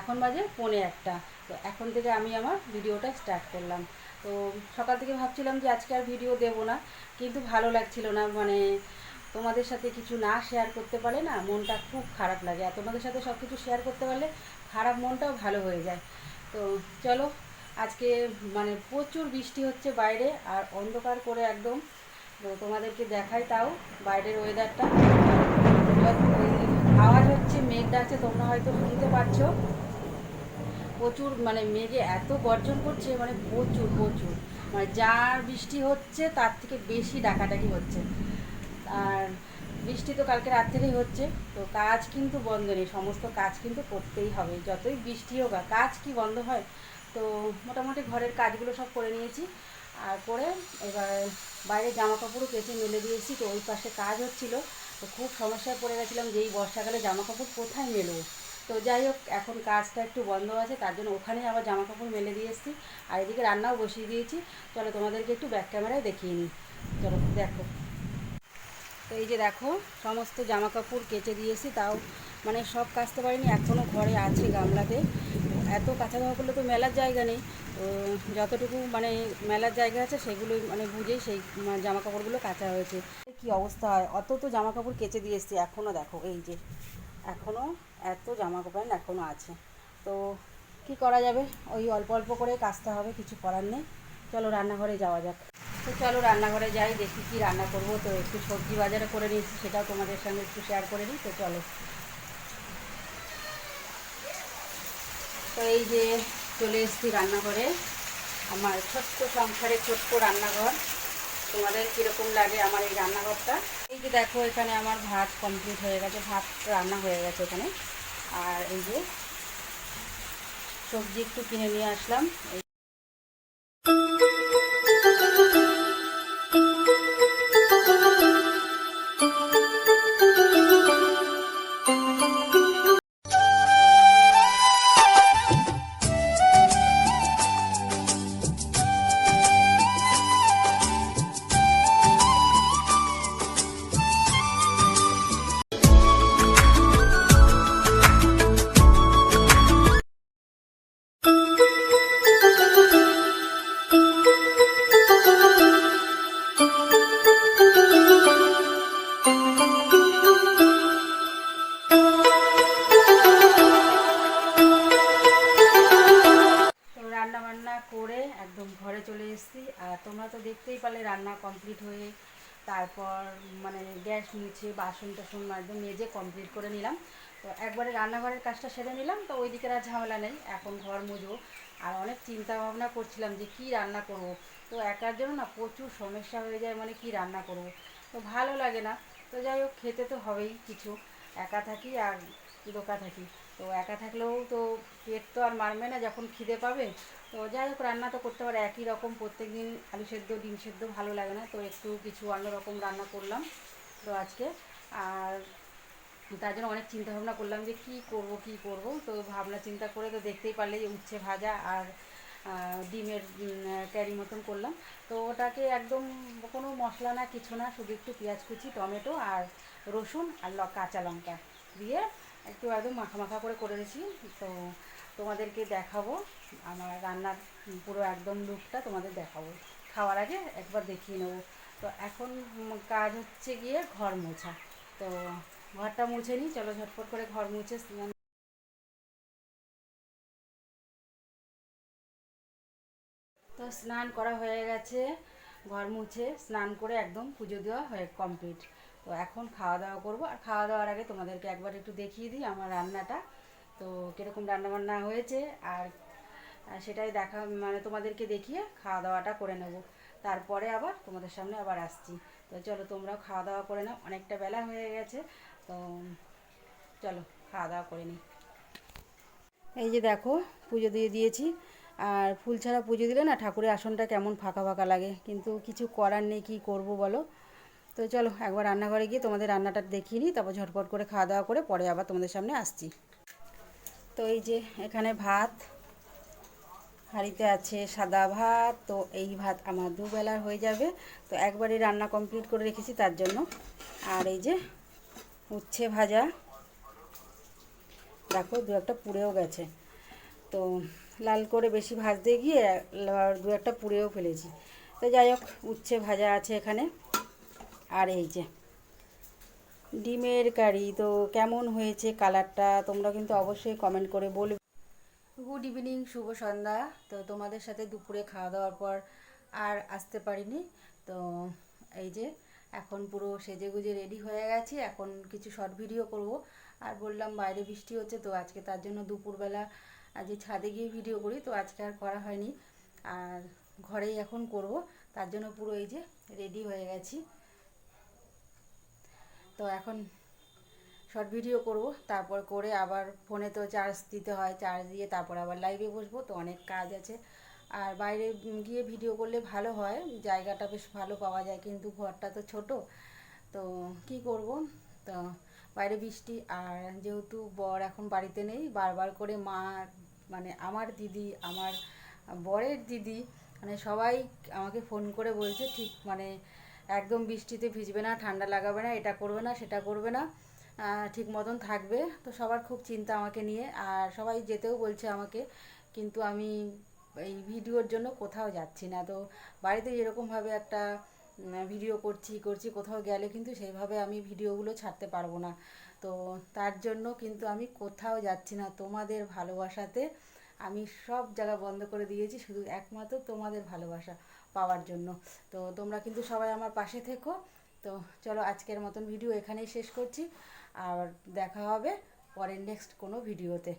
এখন বাজে পৌনে একটা। তো এখন থেকে আমি আমার ভিডিওটা স্টার্ট করলাম। তো সকাল থেকে ভাবছিলাম যে আজকে আর ভিডিও দেবো না, কিন্তু ভালো লাগছিল না। মানে তোমাদের সাথে কিছু না শেয়ার করতে পারলে না মনটা খুব খারাপ লাগে। আর তোমাদের সাথে সব কিছু শেয়ার করতে পারলে খারাপ মনটাও ভালো হয়ে যায়। তো চলো, আজকে মানে প্রচুর বৃষ্টি হচ্ছে বাইরে আর অন্ধকার করে একদম। তো তোমাদেরকে দেখাই তাও বাইরের ওয়েদারটা আওয়াজ হচ্ছে মেঘ ডাকছে, তোমরা হয়তো শুনতে পাচ্ছ। প্রচুর মানে মেঘে এত গর্জন করছে মানে প্রচুর প্রচুর। মানে যার বৃষ্টি হচ্ছে, তার থেকে বেশি ডাকাডাকি হচ্ছে। আর বৃষ্টি তো কালকে রাত থেকেই হচ্ছে, তো কাজ কিন্তু বন্ধ নেই, সমস্ত কাজ কিন্তু করতেই হবে। যতই বৃষ্টি হোক কাজ কি বন্ধ হয়, তো মোটামুটি ঘরের কাজগুলো সব করে নিয়েছি। আর করে এবার বাইরে জামা কাপড়ও কেচে মেলে দিয়েছি, তো ওই পাশে কাজ হচ্ছিল। তো খুব সমস্যায় পড়ে গেছিলাম যে এই বর্ষাকালে জামা কাপড় কোথায় মেলবো? তো যাই হোক, এখন কাজটা একটু বন্ধ আছে, তার জন্য ওখানে আবার জামা কাপড় মেলে দিয়ে এসেছি। আর এদিকে রান্নাও বসিয়ে দিয়েছি। চলো তোমাদেরকে একটু ব্যাক ক্যামেরায় দেখিয়ে নিই। চলো দেখো। তো এই যে দেখো, সমস্ত জামা কাপড় কেচে দিয়েছি তাও মানে সব কাচতে পারিনি এখনও ঘরে আছে গামলাতে। এত কাঁচা জামা করলে তো মেলার জায়গা নেই। যতটুকু মানে মেলার জায়গা আছে, সেগুলোই মানে বুঝেই সেই জামা কাপড়গুলো কাচা হয়েছে। কি অবস্থা হয়? অত তো জামা কাপড় কেচে দিয়ে এসছি এখনও দেখো, এই যে এখনও এত জামা কাপড় এখনও আছে। তো কি করা যাবে? ওই অল্প অল্প করে কাচতে হবে, কিছু করার নেই। চলো রান্নাঘরে যাওয়া যাক। তো চলো রান্নাঘরে যাই, দেখি কি রান্না করব। তো একটু সবজি বাজারে করে নিয়েছি, সেটাও তোমাদের সঙ্গে একটু শেয়ার করে নিই তো চলো। তো এই যে চলে এসেছি রান্নাঘরে। আমার ছোট্ট সংসারে ছোট্ট রান্নাঘর। তোমাদের কীরকম লাগে আমার এই রান্নাঘরটা? এই যে দেখো, এখানে আমার ভাত কমপ্লিট হয়ে গেছে, ভাত রান্না হয়ে গেছে এখানে। আর এই যে সবজি একটু কিনে নিয়ে আসলাম রান্না বান্না করে একদম ঘরে চলে এসেছি। আর তোমরা তো দেখতেই পারলে রান্না কমপ্লিট হয়ে তারপর মানে গ্যাস মুছে, বাসন টাসন একদম মেজে কমপ্লিট করে নিলাম। তো একবারে রান্নাঘরের কাজটা সেরে নিলাম। তো ওই দিকের আর ঝামেলা নেই, এখন ঘর মুজবো। আর অনেক চিন্তা ভাবনা করছিলাম যে কি রান্না করব। তো একার জন্য না প্রচুর সমস্যা হয়ে যায় মানে কি রান্না করব। তো ভালো লাগে না। তো যাই হোক, খেতে তো হবেই কিছু। একা থাকি আর দোকা থাকি। তো একা থাকলেও তো পেট তো আর মারবে না, যখন খিদে পাবে। তো যাই হোক, রান্না তো করতে পারে। একই রকম প্রত্যেক দিন আলু সেদ্ধ, ডিম সেদ্ধ ভালো লাগে না। তো একটু কিছু অন্যরকম রান্না করলাম তো আজকে। আর তার জন্য অনেক চিন্তা ভাবনা করলাম যে কি করব কি করব। তো ভাবনা চিন্তা করে তো দেখতেই পারলে যে উচ্ছে ভাজা আর ডিমের ক্যারি মতন করলাম। তো ওটাকে একদম কোনো মশলা না, কিছু না, শুধু একটু পেঁয়াজ কুচি, টমেটো আর রসুন আর কাঁচা লঙ্কা দিয়ে একটু একদম মাখা মাখা করে করে নিয়েছি। তো তোমাদেরকে দেখাবো। আমার রান্নার পুরো একদম লুকটা তোমাদের দেখাবো। খাওয়ার আগে একবার দেখিয়ে নেব। তো এখন কাজ হচ্ছে গিয়ে ঘর মোছা। তো ঘরটা মুছে নিই। চলো ঝটপট করে ঘর মুছে স্নান তো স্নান করা হয়ে গেছে। ঘর মুছে, স্নান করে একদম পুজো দেওয়া হয়ে কমপ্লিট তো এখন খাওয়া দাওয়া করব। আর খাওয়া দাওয়ার আগে তোমাদেরকে একবার একটু দেখিয়ে দিই আমার রান্নাটা। তো কীরকম রান্না বান্না হয়েছে আর সেটাই দেখা মানে তোমাদেরকে দেখিয়ে খাওয়া দাওয়াটা করে নেব। তারপরে আবার তোমাদের সামনে আবার আসছি। তো চলো তোমরাও খাওয়া দাওয়া করে নাও, অনেকটা বেলা হয়ে গেছে। তো চলো খাওয়া দাওয়া করে নিই। এই যে দেখো, পুজো দিয়ে দিয়েছি। আর ফুল ছাড়া পুজো দিলে না ঠাকুরের আসনটা কেমন ফাঁকা ফাঁকা লাগে। কিন্তু কিছু করার নেই, কী করব বলো? তো চলো একবার রান্নাঘরে গিয়ে তোমাদের রান্নাটা দেখিয়ে নিই, তারপর ঝটপট করে খাওয়া দাওয়া করে পরে আবার তোমাদের সামনে আসছি। তো এই যে এখানে ভাত, হাঁড়িতে আছে সাদা ভাত, তো এই ভাত আমার দুবেলার হয়ে যাবে। তো একবারই রান্না কমপ্লিট করে রেখেছি তার জন্য। আর এই যে উচ্ছে ভাজা, দেখো দু একটা পুড়েও গেছে। তো লাল করে বেশি ভাজতে গিয়ে দু একটা পুড়েও ফেলেছি। তো যাই হোক, উচ্ছে ভাজা আছে এখানে। আর এই যে, ডিমের কারি, তো কেমন হয়েছে কালারটা? তোমরা কিন্তু অবশ্যই কমেন্ট করে বলবে। গুড ইভিনিং শুভ সন্ধ্যা। তো তোমাদের সাথে দুপুরে খাওয়া দাওয়ার পর আর আসতে পারিনি। তো এই যে, এখন পুরো সেজে গুজে রেডি হয়ে গেছি। এখন কিছু শর্ট ভিডিও করব। আর বললাম বাইরে বৃষ্টি হচ্ছে, তো আজকে তার জন্য দুপুরবেলা যে ছাদে গিয়ে ভিডিও করি। তো আজকে আর করা হয়নি। আর ঘরেই এখন করব। তার জন্য পুরো এই যে রেডি হয়ে গেছি। তো এখন শর্ট ভিডিও করব, তারপর করে আবার ফোনে তো চার্জ দিতে হয় চার্জ দিয়ে তারপর আবার লাইভে বসবো, তো অনেক কাজ আছে। আর বাইরে গিয়ে ভিডিও করলে ভালো হয়, জায়গাটা বেশ ভালো পাওয়া যায়, কিন্তু ঘরটা তো ছোট। তো কি করব? তো বাইরে বৃষ্টি, আর যেহেতু বর এখন বাড়িতে নেই, বারবার করে মা মানে আমার দিদি, আমার বরের দিদি মানে সবাই আমাকে ফোন করে বলছে, ঠিক মানে একদম বৃষ্টিতে ভিজবে না, ঠান্ডা লাগাবে না, এটা করবে না, সেটা করবে না ঠিক মতন থাকবে। তো সবার খুব চিন্তা আমাকে নিয়ে, আর সবাই যেতেও বলছে আমাকে, কিন্তু আমি এই ভিডিওর জন্য কোথাও যাচ্ছি না। তো বাড়িতে যেরকমভাবে একটা ভিডিও করছি করছি, কোথাও গেলে কিন্তু সেইভাবে আমি ভিডিওগুলো ছাড়তে পারব না। তো তার জন্য কিন্তু আমি কোথাও যাচ্ছি না, তোমাদের ভালোবাসাতে আমি সব জায়গা বন্ধ করে দিয়েছি, শুধু একমাত্র তোমাদের ভালোবাসা। পাওয়ার জন্য। তো তোমরা কিন্তু সবাই আমার পাশে থেকো। তো চলো আজকের মতন ভিডিও এখানেই শেষ করছি। আর দেখা হবে পরের নেক্সট কোনো ভিডিওতে।